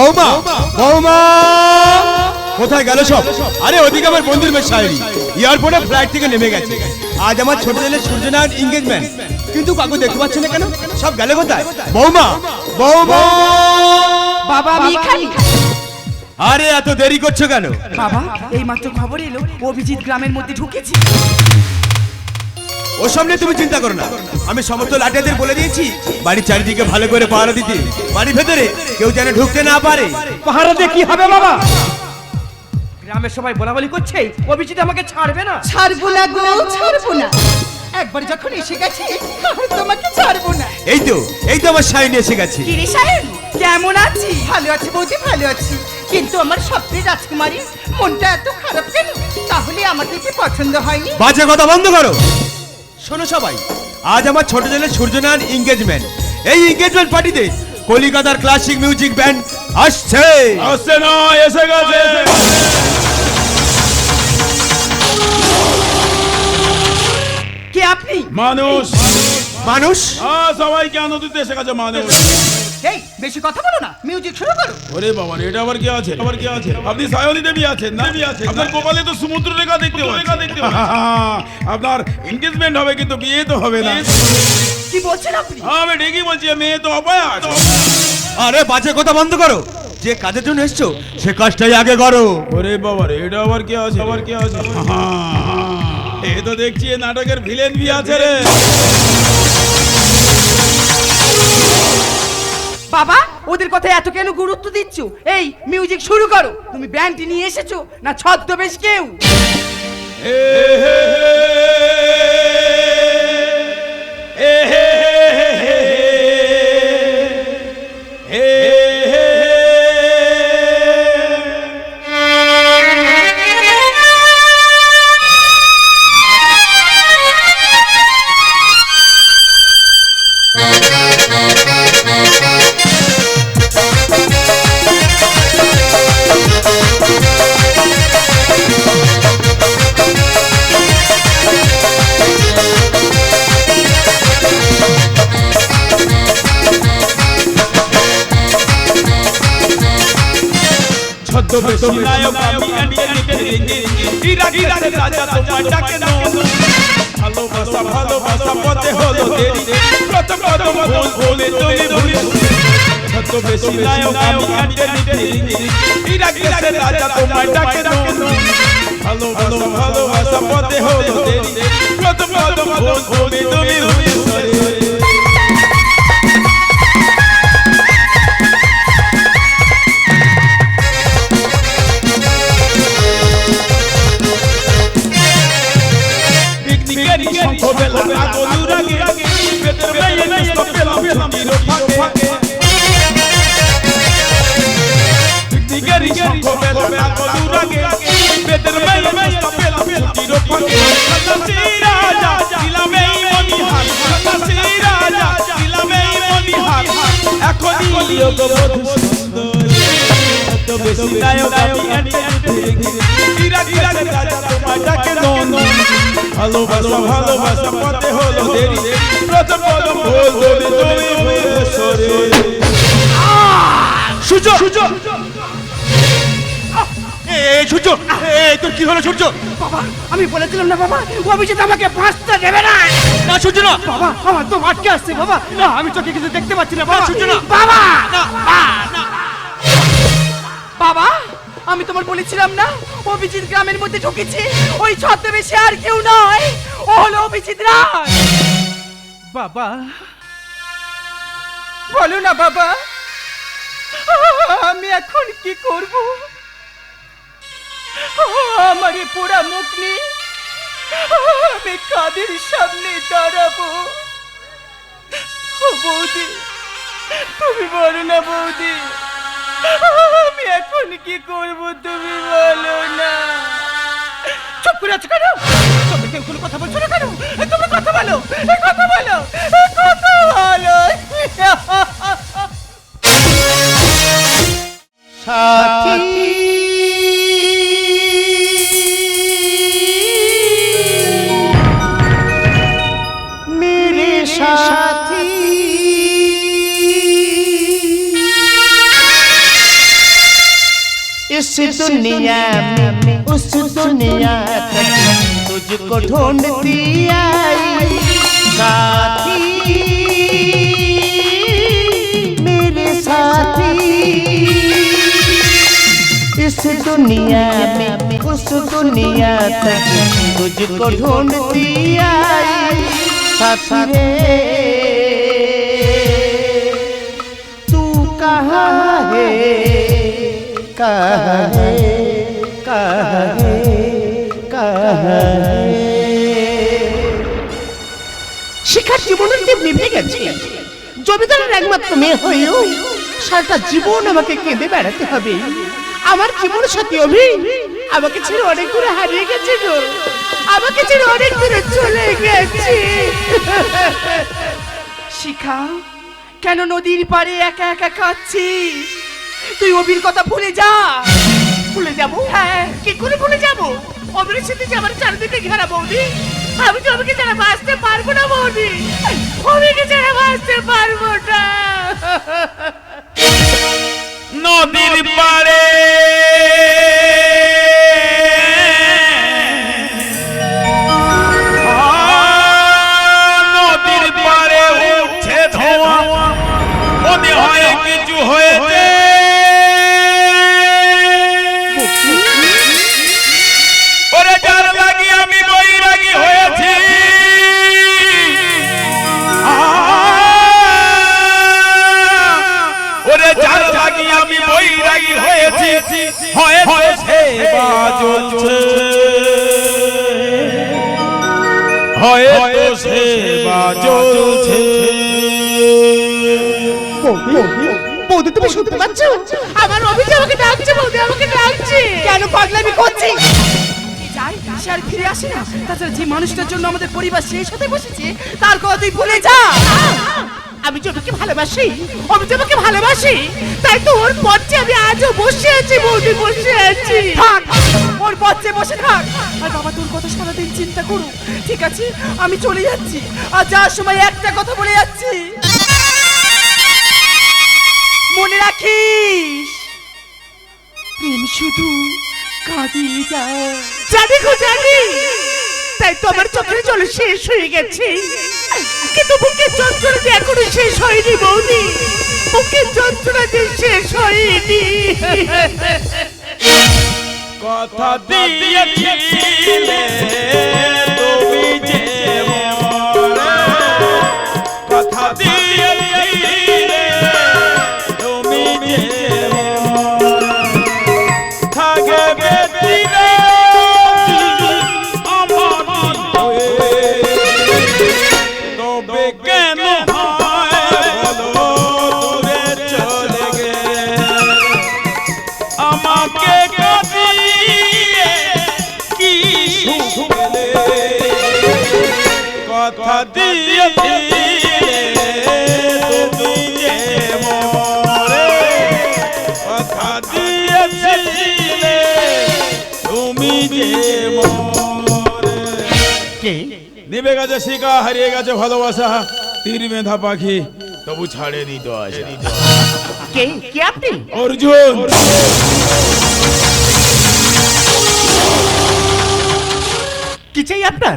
বৌমা বৌমা! কোথায় গেল সব? আরে ওদিকে আমার বন্ধুর মেয়ে শায়রি এয়ারপোর্টে ফ্লাইট থেকে নেমে গেছে। আজ আমার ছোট ছেলের সূর্যনারায়ণ এঙ্গেজমেন্ট কিন্তু কাকু দেখতে পাচ্ছি না কেন? সব গেলে কোথায়? বৌমা বৌমা! বাবা আমি খালি আরে এত দেরি করছ কেন? বাবা এই মাত্র খবর এলো অভিজিৎ গ্রামের মধ্যে ঢুকেছে। ওসব নিয়ে তুমি চিন্তা করো না। আমি সমস্ত লাঠিয়াদের বলে দিয়েছি বাড়ির চারিদিকে ভালো করে পাহারা দিতে। বাড়ির ভেতরে কেউ যেন ঢুকতে না পারে। পাহারাতে কি হবে বাবা? গ্রামের সবাই বলা বলি করছে অভিজিৎ আমাকে ছাড়বে না। ছাড়বো না গো ছাড়বো না। একবার যখন এসে গেছে আর তোমাকে ছাড়বো না। এই তো এই তো আমার শাইনি এসে গেছে। কিরে সাহেব কেমন আছি? ভালো আছি বৌদি ভালো আছি। কিন্তু আমার স্বপ্নের রাজকুমারী মনটা এত খারাপ কেন? তাহলে আমাকে কি পছন্দ হয়নি? বাজে কথা বন্ধ করো। শোনো সবাই আজ আমার ছোট ছেলে সূর্যনারায়ণ এঙ্গেজমেন্ট এই এঙ্গেজমেন্ট পার্টিতে কলিকাতার ক্লাসিক মিউজিক ব্যান্ড আসছে। আসছে না এসে গেছে কে আপনি? মানুষ। মানুষ। সবাই কেন দিতে এসে গেছে মানুষ। এই বেশি কথা বলো না মিউজিক শুরু করো। ওরে বাবা রে, এটা আবার কি আছে? আবার কি আছে? আপনি সায়নী দেবী আছেন না? দেবী আছেন আপনার কপালে তো সমুদ্র রেখা দেখতে রেখা দেখতে আপনার এনগেজমেন্ট হবে কিন্তু বিয়ে তো হবে না। কি বলছেন আপনি? হ্যাঁ, আমি ঠিকই বলছি মেয়ে তো অপায়। আছে আরে বাজে কথা বন্ধ করো। যে কাজের জন্য এসছো সে কাজটাই আগে করো। ওরে বাবা রে, এটা আবার কি আছে? আবার কি আছে? এ তো দেখছি এ নাটকের ভিলেন বি আছে রে। বাবা ওদের কথা এত কেন গুরুত্ব দিচ্ছ এই মিউজিক শুরু করো তুমি ব্যান্ডটি নিয়ে এসেছ না ছদ্মবেশ কেউ ছদ্মবেশী নায়ক আমি ইরাকের রাজা তোমার ডাকে নন ভালোবাসা ভালোবাসা পথে হলো দেরি প্রথম প্রথম ভুল ভুলে তুমি ভুলে নায়ক ভালোবাসা ভালোবাসা পথে হলো দেরি প্রথম পিকনিকের শঙ্খ বেলা আগুন রাগে পেটের মেয়ে নিস্ত পেলাম ছুটির ফাঁকে পিকনিকের শঙ্খ বেলা আগুন রাগে পেটের মেয়ে নিস্ত পেলাম ছুটির ফাঁকে সন্ন্যাসী রাজা দিলাম মনিহার সন্ন্যাসী রাজা দিলাম মনিহার এখনই সুন্দর এত আমি কি হলো সূর্য বাবা আমি বলেছিলাম না বাবা অভিজিৎ আমাকে পাঁচটা দেবে না না সূর্য না বাবা আমার তো আটকে আসছে বাবা না আমি চোখে কিছু দেখতে পাচ্ছি না বাবা সূর্য না। বাবা বাবা আমি তোমার বলেছিলাম না? অভিজিৎ গ্রামের মধ্যে ঢুকেছে। ওই ছদ্মবেশে আর কেউ নয়। ও হলো অভিজিৎ রায়। বাবা। বলো না, বাবা। আমি এখন কি করব? আমার পোড়া মুখ আমি কাদের সামনে দাঁড়াবো? বৌদি, তুমি বলো না বৌদি। আমি এখন কি করব তুমি বলো না। চুপ করে আছো কেন? তুমি কেউ কোনো কথা বলছো না কেন? এ, তুমি কথা বলো কথা বলো কথা বলো। মেরে दुनिया में उस दुनिया तुझको ढूंढती आई, साथी, मेरे साथी। इस दुनिया में, उस दुनिया तक तुझको ढूंढती आई, साथी तू कहाँ है? কাহে কাহে কাহে। শিখার জীবনের দেব নিভে গেছে। জমিদারের একমাত্র মেয়ে হয়েও সারাটা জীবন আমাকে কেঁদে বেড়াতে হবে। আমার জীবন সাথী অভি, আমাকে ছেড়ে অনেক দূরে হারিয়ে গেছে গো। আমাকে ছেড়ে অনেক দূরে চলে গেছে। শিখা, কেন নদীর পারে একা একা কাঁদছিস? তুই অবির কথা ভুলে যা। ভুলে যাব? হ্যাঁ। কি করে ভুলে যাব? অভির সাথে যে আমার চারিদিকে ঘেরা বৌদি আমি তো অভিকে ছাড়া বাঁচতে পারব না বৌদি। অভিকে ছাড়া বাঁচতে পারব না। নদীর পাড়ে যাই সে আর ফিরে আসে না? তাছাড়া যে মানুষটার জন্য আমাদের পরিবার সেই সাথে বসেছে তার কথা তুই ভুলে যা। আমি জমিকে ভালোবাসি আমি তোমাকে ভালোবাসি তাই তো ওর পথে আমি আজও বসে আছি বৌদি বসে আছি। থাক। ওর পথে বসে থাক। আর বাবা তোর কথা সারাদিন চিন্তা করু ঠিক আছে আমি চলে যাচ্ছি। আর যাওয়ার সময় একটা কথা বলে যাচ্ছি। মনে রাখিস? প্রেম শুধু কাঁদিয়ে জানি গো জানি। তাই তো আমার চোখের জল শেষ হয়ে গেছে। কিন্তু বুকের যন্ত্রণা যে এখনও শেষ হয়নি বৌদি বুকের যন্ত্রণা যে শেষ হয়নি। কথা দিয়েছিলে শিকা হারিয়ে গেছে ভালোবাসা। তীর মেধা পাখি তবু ছাড়েনি তো আশা কে? কে আপনি? অর্জুন। কি চাই আপনার?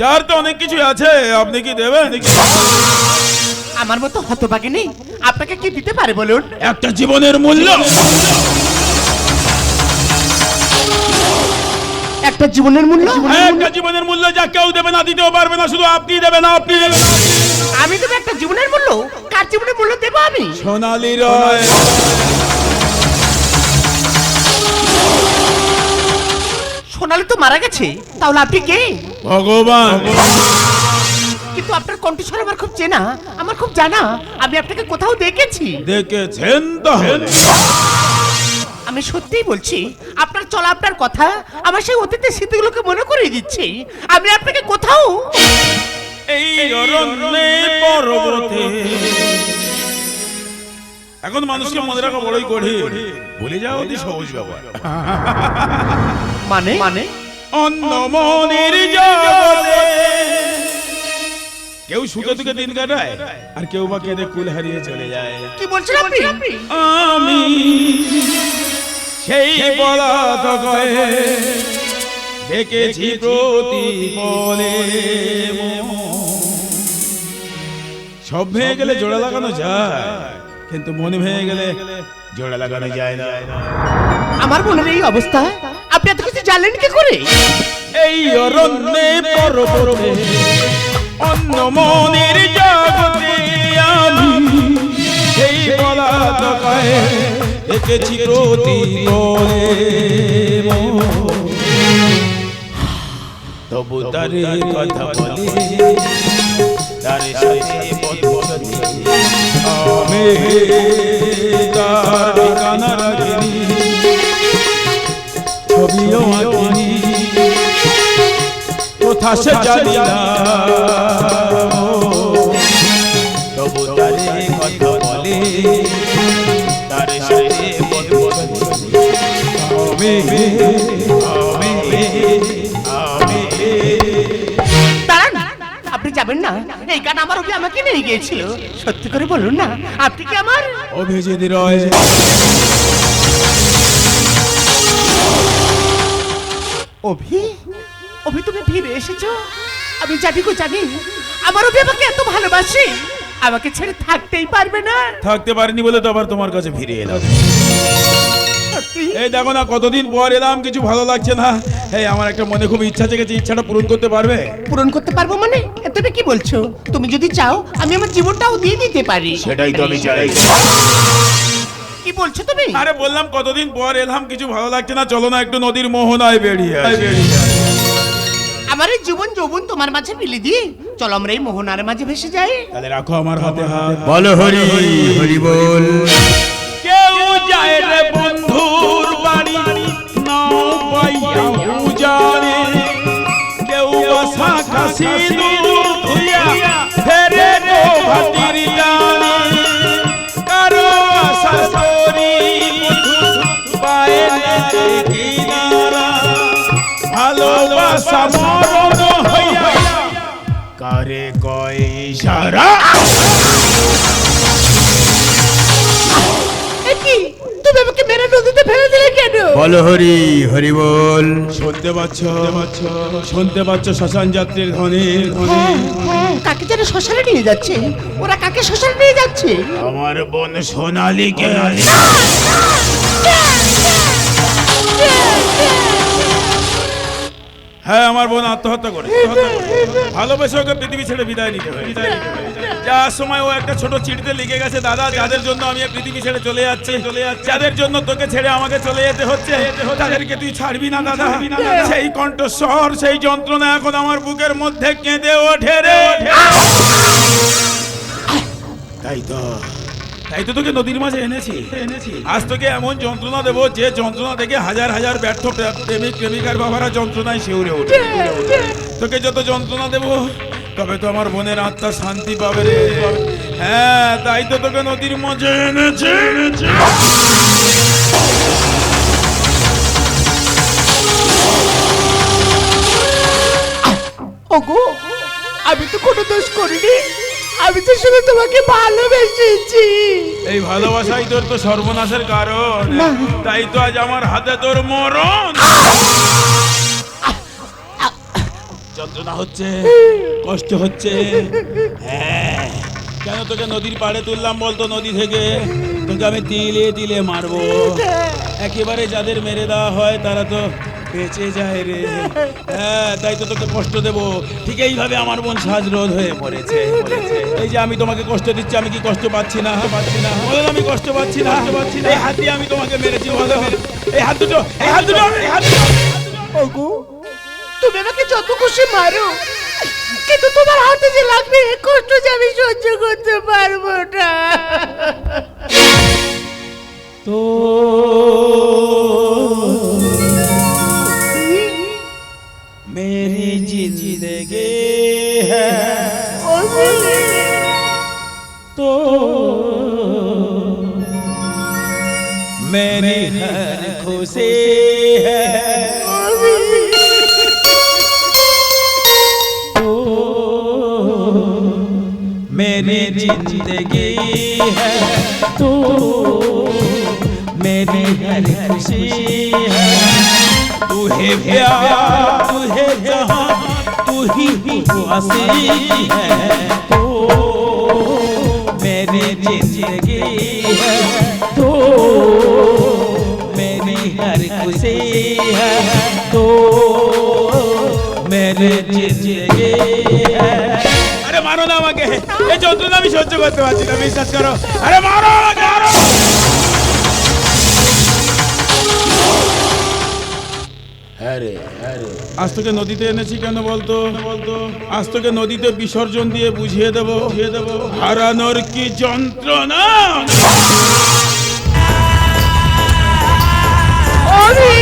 চার তো অনেক কিছু আছে আপনি কি দেবেন? আমার মতো হতভাগী নেই আপনাকে কি দিতে পারে বলুন? একটা জীবনের মূল্য। একটা জীবনের মূল্য? একটা জীবনের মূল্য যা কেউ দেবে না দিতেও পারবে না শুধু আপনি দেবে না আপনি দেবেন আমি দেবো একটা জীবনের মূল্য? কার জীবনের মূল্য দেবো আমি? সোনালি রয়। সোনালি তো মারা গেছে তাহলে আপনি কে? ভগবান। কিন্তু আপনার কণ্ঠস্বর আমার খুব চেনা আমার খুব জানা। আমি আপনাকে কোথাও দেখেছি। দেখেছেন তাহলে আমি সত্যিই বলছি আপনার চলা আপনার কথা আমার সেই অতীতের স্মৃতিগুলোকে মনে করিয়ে দিচ্ছে। আমি আপনাকে কোথাও এই অরণ্যে পর্বতে। এখন মানুষকে মনে রাখা বড়ই কঠিন। ভুলে যাওয়া অতি সহজ ব্যাপার। মানে? মানে? অন্য মনের জগতে। কেউ সুখে দুঃখে দিন কাটায় আর কেউ বা কেঁদে কুল হারিয়ে চলে যায়। কি বলছেন আপনি? আমি সেই পলাতকয়ে দেখেছি প্রতি বলে সব ভেঙে গেলে জোড়া লাগানো যায় কিন্তু মনে ভেঙে গেলে জোড়া লাগানো যায় না। আমার বোনের এই অবস্থা আপনি এত কিছু জানলেন কি করে? এই অরণ্যে পর্বতে অন্য মনের জগতে আমি সেই পলাতকায় দেখেছি প্রতি তবু তারে কথা বলে, তার সাথে আমি তার ঠিকানা রাখিনি, ছবিও আঁকিনি, কোথা সে জানি না। আপনি যাবেন না। এই গান আমার আমাকে নিয়ে গিয়েছিল। সত্যি করে বলুন না আপনি কি আমার? অভিজিৎ রয়। অভি অভি তুমি ফিরে এসেছ? আমি জানি গো জানি। আমার অভি আমাকে এত ভালোবাসে। আমাকে ছেড়ে থাকতেই পারবে না। থাকতে পারিনি বলে তো আবার তোমার কাছে ফিরে এলাম। এই দেখো না কতদিন পর এলাম কিছু ভালো লাগছে না। এই আমার একটা মনে খুব ইচ্ছা জেগেছে ইচ্ছাটা পূরণ করতে পারবে? পূরণ করতে পারব মানে? এ তুমি কি বলছো? তুমি যদি চাও আমি আমার জীবনটাও দিয়ে দিতে পারি। সেটাই তো আমি চাই। কি বলছো তুমি? আরে বললাম কতদিন পর এলাম কিছু ভালো লাগছে না চলো না একটু নদীর মোহনায় বেরিয়ে। আমার এই জীবন যৌবন তোমার মাঝে মিলে দিয়ে চলো আমরা এই মোহনার মাঝে ভেসে যাই। তাহলে রাখো আমার হাতে হাত। বলো হরি হরি বল। কেউ যায় রে বন্ধুর বাড়ি নাও পাইয়া উজারে কেউ বাসা কাশি ধুইয়া ফেরে গো ভাটির জানে কারও আশা করি পায়ে কিনারা। ভালোবাসা মরণ হইয়া। কারে কয় ইশারা ফেলে দিলে কেন বলো হরি হরি বল শুনতে পাচ্ছ শুনতে পাচ্ছ শ্মশান যাত্রীর ধ্বনি হ্যাঁ, হ্যাঁ, কাকে যেন শ্মশানে নিয়ে যাচ্ছে ওরা কাকে শ্মশানে নিয়ে যাচ্ছে আমার বোন সোনালীকে হ্যাঁ আমার বোন আত্মহত্যা করে ভালোবেসে ওকে পৃথিবী ছেড়ে বিদায় নিতে হয় যার সময় ও একটা ছোট চিঠিতে লিখে গেছে দাদা যাদের জন্য আমি পৃথিবী ছেড়ে চলে যাচ্ছি চলে যাচ্ছি। যাদের জন্য তোকে ছেড়ে আমাকে চলে যেতে হচ্ছে তাদেরকে তুই ছাড়বি না দাদা। সেই কণ্ঠস্বর সেই যন্ত্রণা এখন আমার বুকের মধ্যে কেঁদে ওঠে রে। তাই তো। তাই তো তোকে নদীর মাঝে এনেছি। এনেছি আজ তোকে এমন যন্ত্রণা দেবো, যে যন্ত্রণা দেখে হাজার হাজার ব্যর্থ প্রে- প্রেমিক, প্রেমিকার বাবারা যন্ত্রণায় শিউরে ওঠে। তোকে যত যন্ত্রণা দেবো, তবে তো আমার বোনের আত্মা শান্তি পাবে রে। হ্যাঁ তাই তো তোকে নদীর মাঝে এনেছি এনেছি। ওগো, আমি তো কোনো দোষ করিনি। আমি তো শুধু তোমাকে ভালোবেসেছি। এই ভালোবাসাই তোর তো সর্বনাশের কারণ। তাই তো আজ আমার হাতে তোর মরণ। যন্ত্রণা হচ্ছে কষ্ট হচ্ছে। হ্যাঁ। কেন তোকে নদীর পাড়ে তুললাম বলতো নদী থেকে? তোকে আমি তিলে তিলে মারবো। একেবারে যাদের মেরে দেওয়া হয় তারা তো বেঁচে যায় রে। হ্যাঁ তাই তো তোকে কষ্ট দেব। ঠিক এইভাবে আমার বোন সাজরোধ হয়ে পড়েছে। এই যে আমি তোমাকে কষ্ট দিচ্ছি আমি কি কষ্ট পাচ্ছি না? পাচ্ছি না। বলো আমি কষ্ট পাচ্ছি না পাচ্ছি না। এই হাত দিয়ে আমি তোমাকে মেরেছি বলো এই হাত দুটো এই হাত দুটো এই হাত দুটো ওগো তুমি আমাকে যত খুশি মারো কিন্তু তোমার হাতে যে লাগবে কষ্ট যে আমি সহ্য করতে পারব না। তো ज़िंदगी है। तो मेरी हर खुशी है। तू है प्यार, तू है जहाँ, तू ही हसी है। तो मेरी ज़िंदगी है। तो मेरी हर खुशी है। तो मेरी ज़िंदगी है। মারো না আমাকে। এই যন্ত্রণা আমি সহ্য করতে পারছি না বিশ্বাস করো। আরে মারো আমাকে মারো। আজ তোকে নদীতে এনেছি কেন বলতো? বলতো আজ তোকে নদীতে বিসর্জন দিয়ে বুঝিয়ে দেবো। বুঝিয়ে দেবো হারানোর কি যন্ত্রণা? অভি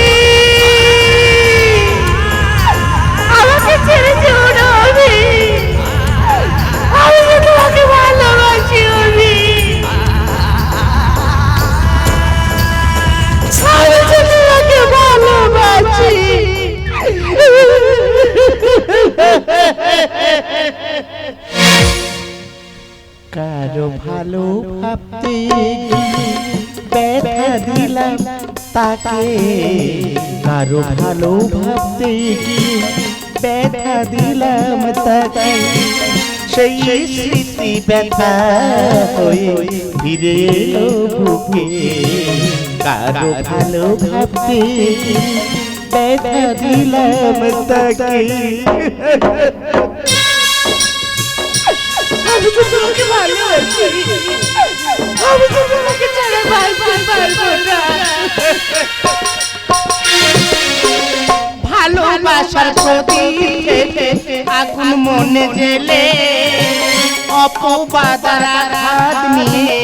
তাকে কারও ভালো ভাবতে গিয়ে ব্যথা দিলাম তাকে সেই স্মৃতি ব্যথা হয়ে ফিরে এলো বুকে কারও ভালো ভাবতে গিয়ে ব্যথা দিলাম তাকে আমি তো তোমাকে ভালোবাসি আমি তো তোমাকে ছাড়া বাঁচতে ভালোবাসার থেকে আগুন মনে জেলে অপবাদার আঘাত নিয়ে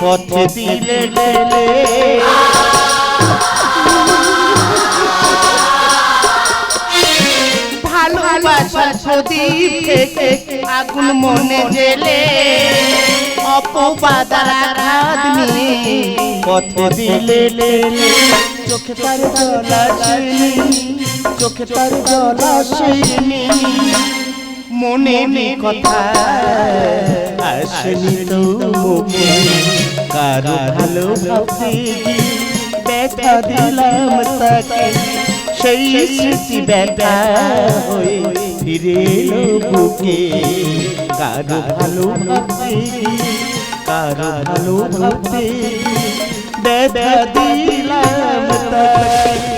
পথে দিলে ভালোবাসার প্রদীপ আগুন মনে জেলে অপবাদার আঘাত নিয়ে পথে দিলে চোখে তার জল আসেনি চোখে তার জল আসেনি মনে নে কথা, আসেনি তো মুখে। কারও সেই স্মৃতি হয়ে ফিরে বুকে। কারও ভালো গিয়ে কারও ভালো গিয়ে ব্যথা দিলাম তাকে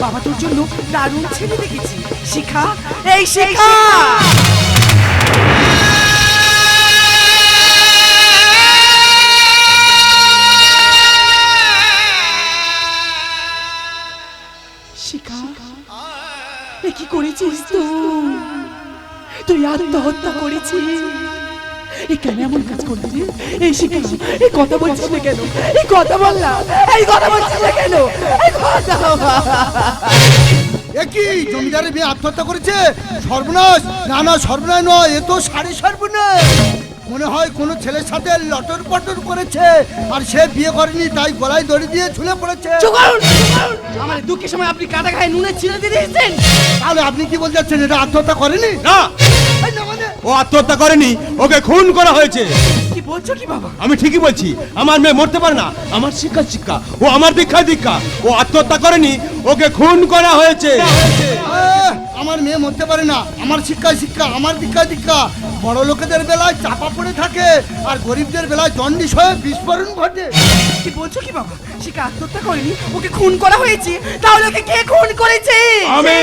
বাবা তোর জন্য দারুণ ছেলে দেখেছি। শিখা এই শিখা! শিখা! কি করেছিস তুই? তুই আত্মহত্যা করেছিস? কেন এমন কাজ করলি রে? এই শিখা এই কথা বলছিস না কেন? এই কথা বল না এই কথা বলছিস না কেন? এই কথা বল। এ কি জমিদারের মেয়ে আত্মহত্যা করেছে? সর্বনাশ। না না সর্বনাশ নয় এ তো সাড়ে সর্বনাশ। মনে হয় কোনো ছেলের সাথে লটর পটর করেছে আর সে বিয়ে করেনি তাই গলায় দড়ি দিয়ে ঝুলে পড়েছে। আমার দুঃখের সময় আপনি কাটা গায়ে নুনে ছিঁড়ে দিয়ে দিয়েছেন তাহলে আপনি কি বলতে চাচ্ছেন এটা আত্মহত্যা করেনি? না। ও আত্মহত্যা করেনি ওকে খুন করা হয়েছে। কি বলছো কি বাবা? আমি ঠিকই বলছি আমার মেয়ে মরতে পারে না আমার শিক্ষা শিক্ষা ও আমার দীক্ষা দীক্ষা ও আত্মহত্যা করেনি ওকে খুন করা হয়েছে। আহ, আমার মেয়ে মরতে পারে না আমার শিক্ষা শিক্ষা আমার দীক্ষা দীক্ষা। বড় লোকেদের বেলায় চাপা পড়ে থাকে আর গরিবদের বেলায় জন্ডিস হয়ে বিস্ফোরণ ঘটে। কি বলছো কি বাবা? শিক্ষা আত্মহত্যা করেনি? ওকে খুন করা হয়েছে? তাহলে ওকে কে খুন করেছে? আমি।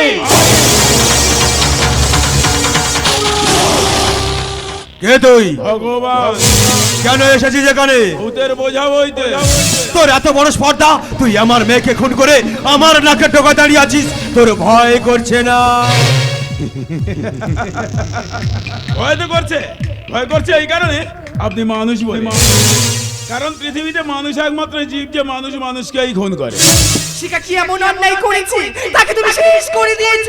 কে তুই? ভগবান। কেন এসেছিস এখানে? ভূতের বোঝা বইতে। তোর এত বড় স্পর্ধা তুই আমার মেয়েকে খুন করে আমার নাকে টোকা দাঁড়িয়ে আছিস তোর ভয় করছে না। ভয় তো করছে। ভয় করছে এই কারণে আপনি মানুষ বলে। কারণ পৃথিবীতে মানুষ একমাত্র জীব যে মানুষ মানুষকেই খুন করে। শিখা কি এমন অন্যায় করেছে? তাকে তুমি শেষ করে দিয়েছ।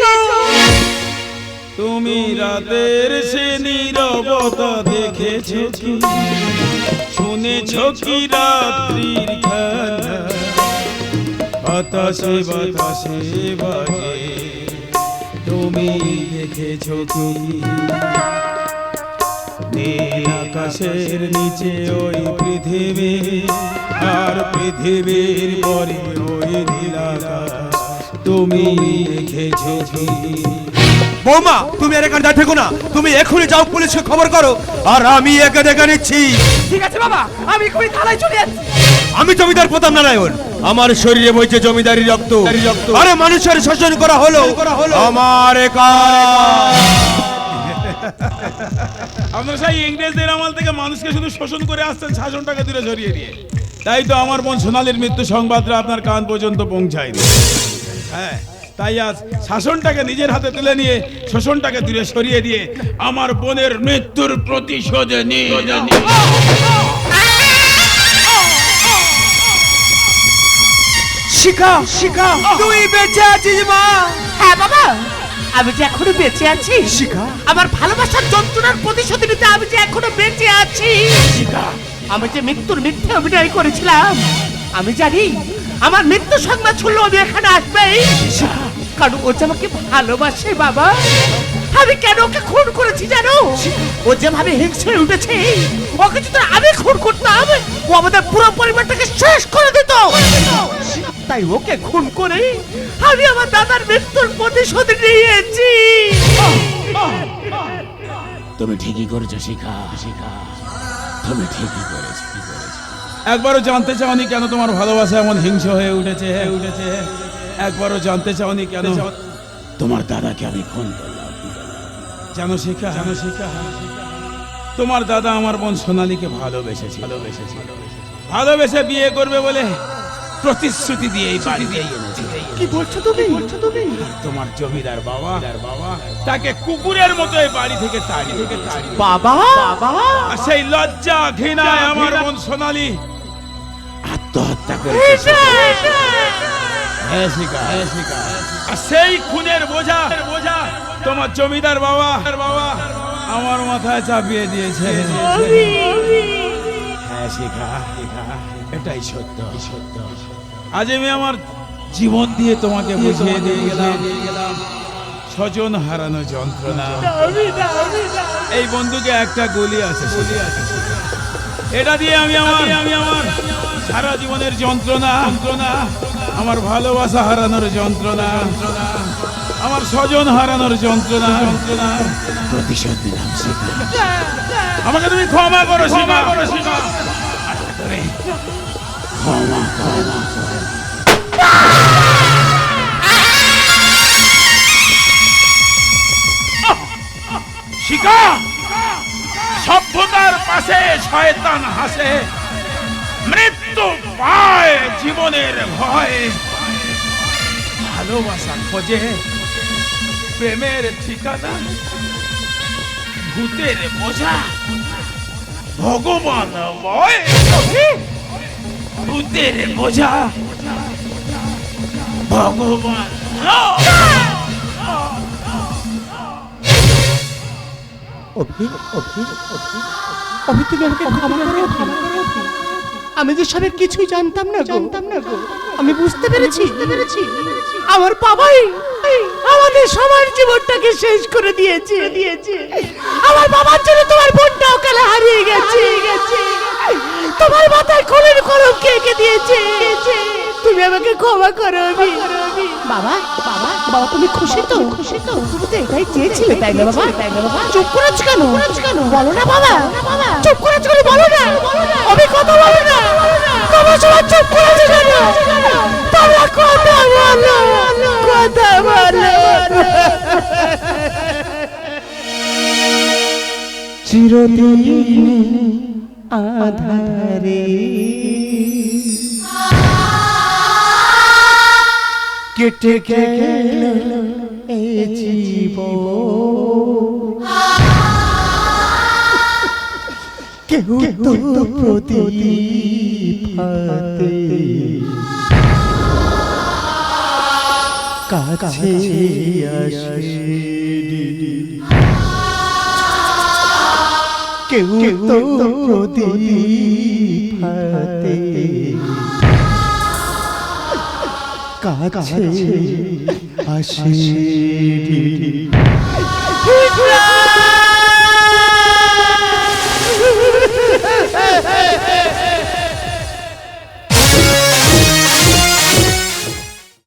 তুমি রাতের সে নীরবতা দেখেছ কি? শুনেছো কি রাত্রির বাতাসে বাতাসে বাজে। তুমি দেখেছ কি? নীল আকাশের নিচে ওই পৃথিবী, আর পৃথিবীর পরে ওই নীল তুমি দেখেছ কি? বৌমা তুমি আর এখানে দাঁড়িয়ে না। তুমি এখনই যাও পুলিশকে খবর করো। আর আমি একে দেখে নিচ্ছি। ঠিক আছে বাবা আমি এক্ষুনি থানায় চলে যাচ্ছি। আমি জমিদার প্রতাপ নারায়ণ। আমার শরীরে বইছে জমিদারি রক্ত। আরে মানুষের শোষণ করা হলো। আমার একা আপনারা সেই ইংরেজদের আমল থেকে মানুষকে শুধু শোষণ করে আসছেন শাসনটাকে দূরে সরিয়ে দিয়ে। তাই তো আমার বোন সোনালির মৃত্যু সংবাদটা আপনার কান পর্যন্ত পৌঁছায়নি। হ্যাঁ। তাই আজ শাসনটাকে নিজের হাতে তুলে নিয়ে শোষণটাকে দূরে সরিয়ে দিয়ে আমার বোনের মৃত্যুর প্রতিশোধ নিয়ে শিখা শিখা। তুই বেঁচে আছিস মা। হ্যাঁ বাবা। আমি যে এখনও বেঁচে আছি শিখা। আমার ভালোবাসার যন্ত্রণার প্রতিশোধ নিতে আমি যে এখনও বেঁচে আছি শিখা। আমি যে মৃত্যুর মিথ্যে অভিনয় করেছিলাম আমি জানি আমার মৃত্যু সংবাদ শুনলো আমি এখানে আসবেই। কারণ ও যে আমাকে ভালোবাসে বাবা। আমি কেন ওকে খুন করেছি জানো? ও যেভাবে হিংসে উঠেছে ওকে যদি আমি খুন করতাম ও আমাদের পুরো পরিবারটাকে শেষ করে দিত। তাই ওকে খুন করে আমি আমার দাদার মৃত্যুর প্রতিশোধ নিয়েছি। তুমি ঠিকই করেছ শিখা। শিখা তুমি ঠিকই করেছ। একবারও জানতে চাওনি কেন তোমার ভালোবাসা এমন হিংস হয়ে উঠেছে হয়ে উঠেছে? একবারও জানতে চাওনি কেন? তোমার দাদাকে আমি খুন করলাম। জানো শিখা? জানো শিখা? তোমার দাদা আমার বোন সোনালীকে ভালোবেসেছে। ভালোবেসেছে। ভালোবেসে বিয়ে করবে বলে প্রতিশ্রুতি দিয়ে এই বাড়িতে এনেছে। কি বলছো তুমি? বলছো তুমি? তোমার জমিদার বাবা বাবা তাকে কুকুরের মতো এই বাড়ি থেকে তাড়ি থেকে তাড়ি বাবা! বাবা! সেই লজ্জা ঘৃণায় আমার বোন সোনালী আত্মহত্যা করেছে আর সেই খুনের বোঝা বোঝা তোমার জমিদার বাবা বাবা আমার মাথায় চাপিয়ে দিয়েছে। হ্যাঁ শিখা এটাই সত্য। সত্য আজ আমি আমার জীবন দিয়ে তোমাকে বুঝিয়ে দিয়ে গেলাম। স্বজন হারানো যন্ত্রণা। এই বন্ধুকে একটা গুলি আছে গুলি আছে এটা দিয়ে আমি আমার আমি আমার সারা জীবনের যন্ত্রণা। যন্ত্রণা। আমার ভালোবাসা হারানোর যন্ত্রণা। আমার স্বজন হারানোর যন্ত্রণা। যন্ত্রণা প্রতিশোধ নিলাম আমাকে তুমি ক্ষমা করো সীমা। করো সীমা। ক্ষমা ক্ষমা শিকা সভ্যতার পাশে শয়তান হাসে। মৃত্যু পায় জীবনের ভয় ভালোবাসা খোঁজে প্রেমের ঠিকানা ভূতের বোঝা ভগবান ভূতের বোঝা ভগবান নয়। অভি তুমি আমাকে ক্ষমা করো ক্ষমা করো অভি। আমি যে সবের কিছুই জানতাম না জানতাম না গো। আমি বুঝতে পেরেছি। বুঝতে পেরেছি। আমার বাবাই আমাদের সবার জীবনটাকে শেষ করে দিয়েছে। দিয়েছে। আমার বাবার জন্য তোমার বোনটা ওকালে হারিয়ে গেছে। গেছে। তোমার মাথায় খোলের কলম কে কে দিয়েছে? তুমি আমাকে ক্ষমা করো বাবা বাবা বাবা তুমি খুশি তো? খুশি তো। তুমি তো এটাই চেয়েছিলে তাই না বাবা? তাই না বাবা? চুপ করেছ কেন? কেন? বলো না বাবা। চুপ করেছ কেন? বলো না। আমি কথা বলো না। তোমার সবাই চুপ করেছ কেন? তোমরা কথা বলো কথা বলো চিরদিন আধারে কেটে জীবন। কেউ তো প্রদীপ হাতে কেউ তো প্রদীপ হাতে কাছে আসি Hey!